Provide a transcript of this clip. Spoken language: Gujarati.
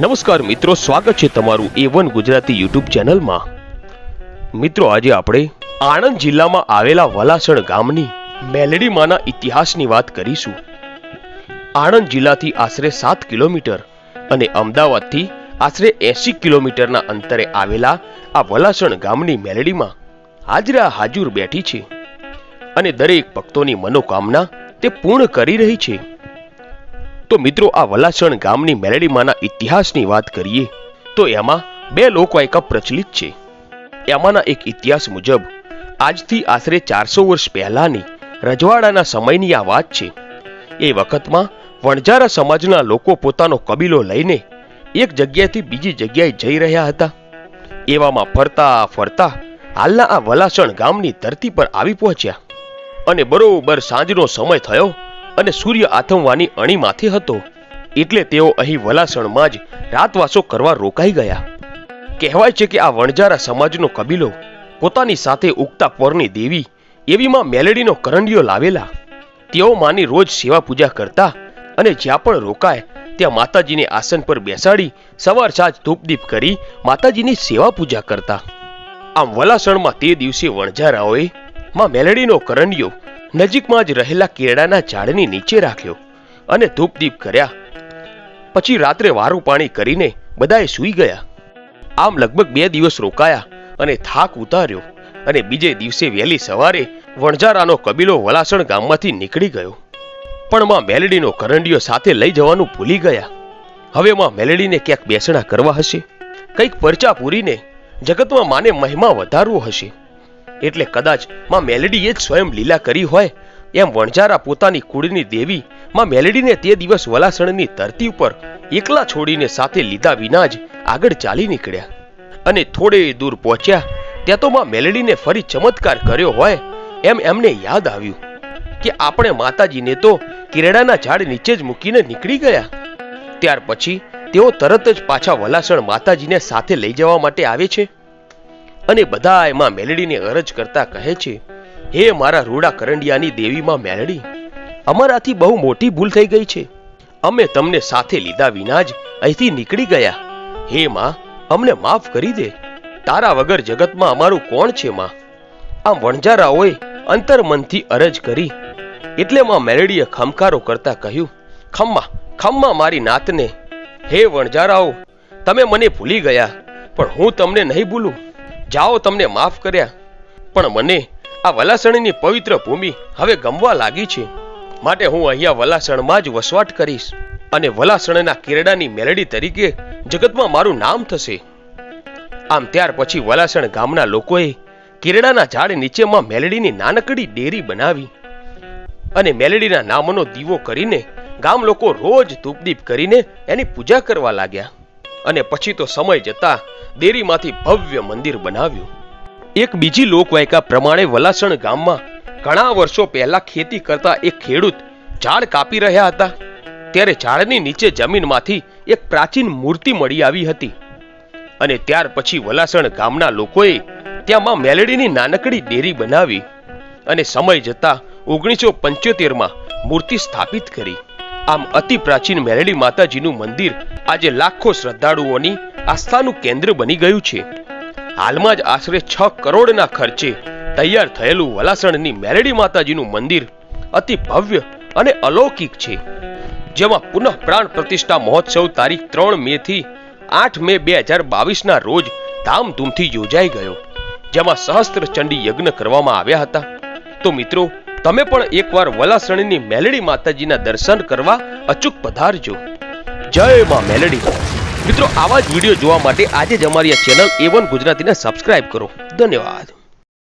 નમસ્કાર મિત્રો, સ્વાગત છે તમારું એ વન ગુજરાતી યુટ્યુબ ચેનલમાં. મિત્રો, આજે આપણે આણંદ જિલ્લામાં આવેલા વલાસણ ગામની મેલડીમાંના ઇતિહાસની વાત કરીશું. આણંદ જિલ્લાથી આશરે સાત કિલોમીટર અને અમદાવાદથી આશરે એસી કિલોમીટરના અંતરે આવેલા આ વલાસણ ગામની મેલડીમાં હાજરા હાજુર બેઠી છે અને દરેક ભક્તોની મનોકામના તે પૂર્ણ કરી રહી છે. તો મિત્રો આ વલાસણ ગામની મેલેડીમાંના ઇતિહાસની વાત કરીએ, તો એમાં બે લોકવાયકા પ્રચલિત છે. એમાંના એક ઇતિહાસ મુજબ, આજથી આશરે ચારસો વર્ષ પહેલાની રજવાડાના સમયની આ વાત છે. એ વખતમાં વણજારા સમાજના લોકો પોતાનો કબીલો લઈને એક જગ્યાએથી બીજી જગ્યાએ જઈ રહ્યા હતા. એવામાં ફરતા ફરતા હાલના આ વલાસણ ગામની ધરતી પર આવી પહોંચ્યા. અને બરોબર સાંજનો સમય થયો અને સૂર્ય આથમવાની અણીમાંથી હતો. એટલે તેઓ અહીં વલાસણમાં જ રાતવાસો કરવા રોકાઈ ગયા. કહેવાય છે કે આ વણજારા સમાજનો કબીલો પોતાની સાથે ઉગતા પોરની દેવી એવીમાં મેલેડીનો કરંડિયો લાવેલા. તેઓ માની રોજ સેવા પૂજા કરતા અને જ્યાં પણ રોકાય ત્યાં માતાજીને આસન પર બેસાડી સવાર સાંજ ધૂપદીપ કરી માતાજીની સેવા પૂજા કરતા. આમ વલાસણમાં તે દિવસે વણજારાઓએ માં મેલડીનો કરંડિયો નજીકમાં જ રહેલા કેળાના ઝાડની નીચે રાખ્યો અને ધૂપદીપ કર્યા. પછી રાત્રે વારું પાણી કરીને બધાએ સૂઈ ગયા. આમ લગભગ બે દિવસ રોકાયા અને થાક ઉતાર્યો અને બીજે દિવસે વહેલી સવારે વણજારાનો કબીલો વલાસણ ગામમાંથી નીકળી ગયો. પણ માં મેલડીનો કરંડીઓ સાથે લઈ જવાનું ભૂલી ગયા. હવે માં મેલડીને ક્યાંક બેસણા કરવા હશે? કંઈક પરચા પૂરીને જગતમાં માને મહિમા વધારવો હશે. એટલે કદાચમાં મેલેડીએ જ સ્વયં લીલા કરી હોય. એમ વણજારા પોતાની કુળની દેવી માં મેલેડીને તે દિવસ વલાસણની ધરતી ઉપર એકલા છોડીને સાથે લીધા વિના જ આગળ ચાલી નીકળ્યા. અને થોડે દૂર પહોંચ્યા, ત્યાં તો માં મેલડીને ફરી ચમત્કાર કર્યો હોય, એમ એમને યાદ આવ્યું કે આપણે માતાજીને તો કેરડાના ઝાડ નીચે જ મૂકીને નીકળી ગયા. ત્યાર પછી તેઓ તરત જ પાછા વલાસણ માતાજીને સાથે લઈ જવા માટે આવે છે. અને બધા એમાં મેલડીને અરજ કરતા કહે છે, હે મારા રૂડા કરંડિયાની દેવીમાં મેલડી, અમારાથી બહુ મોટી ભૂલ થઈ ગઈ છે. અમે તમને સાથે લીધા વિના જ અહીંથી નીકળી ગયા. હે માં, અમને માફ કરી દે. તારા વગર જગતમાં અમારું કોણ છે, માં? આમ વણજારાઓએ અંતરમનથી અરજ કરી. એટલે માં મેલડીએ ખમકારો કરતા કહ્યું, ખમ્મા ખમ્મા મારી નાતને. હે વણજારાઓ તમે મને ભૂલી ગયા, પણ હું તમને નહીં ભૂલું. જાઓ તમને માફ કર્યા. પણ મને આ વલાસણીની પવિત્ર ભૂમિ હવે ગમવા લાગી છે. માટે હું અહીંયા વલાસણમાં જ વસવાટ કરીશ અને વલાસણના કેરડાની મેલડી તરીકે જગતમાં મારું નામ થશે. આમ ત્યાર પછી વલાસણ ગામના લોકોએ કેરડાના ઝાડ નીચેમાં મેલડીની નાનકડી ડેરી બનાવી અને મેલડીના નામનો દીવો કરીને ગામ લોકો રોજ ધૂપદીપ કરીને એની પૂજા કરવા લાગ્યા. અને પછી તો સમય જતા દેરીમાંથી ભવ્ય મંદિર બનાવ્યું. એક બીજી લોકવાયકા પ્રમાણે વલાસણ ગામમાં ઘણા વર્ષો પહેલા ખેતી કરતા એક ખેડૂત ઝાડ કાપી રહ્યા હતા. ત્યારે ઝાડની નીચે જમીનમાંથી એક પ્રાચીન મૂર્તિ મળી આવી હતી. અને ત્યાર પછી વલાસણ ગામના લોકોએ ત્યાં મેલડીની નાનકડી ડેરી બનાવી અને સમય જતા ઓગણીસો પંચોતેરમાં મૂર્તિ સ્થાપિત કરી. આમ અતિ પ્રાચીન મેલડી માતાજીનું મંદિર આજે લાખો શ્રદ્ધાળુઓની આસ્થાનું કેન્દ્ર બની ગયું છે. હાલમાં જ આશરે છ કરોડના ખર્ચે તૈયાર થયેલું વલાસણની મેલડી માતાજીનું મંદિર અતિ ભવ્ય અને અલૌકિક છે. જેમાં પુનઃ પ્રાણ પ્રતિષ્ઠા મહોત્સવ તારીખ ત્રણ મે થી આઠ મે બે હજાર બાવીસના રોજ ધામધૂમથી યોજાઈ ગયો. જેમાં સહસ્ત્ર ચંડી યજ્ઞ કરવામાં આવ્યા હતા. તો મિત્રો તમે પણ એકવાર વલાસણીની મેલડી માતાજીના દર્શન કરવા અચૂક પધારજો. જય માં મેલડી. મિત્રો, આવા જ વીડિયો જોવા માટે આજે જ અમારી આ ચેનલ એ વન ગુજરાતીને સબસ્ક્રાઇબ કરો. ધન્યવાદ.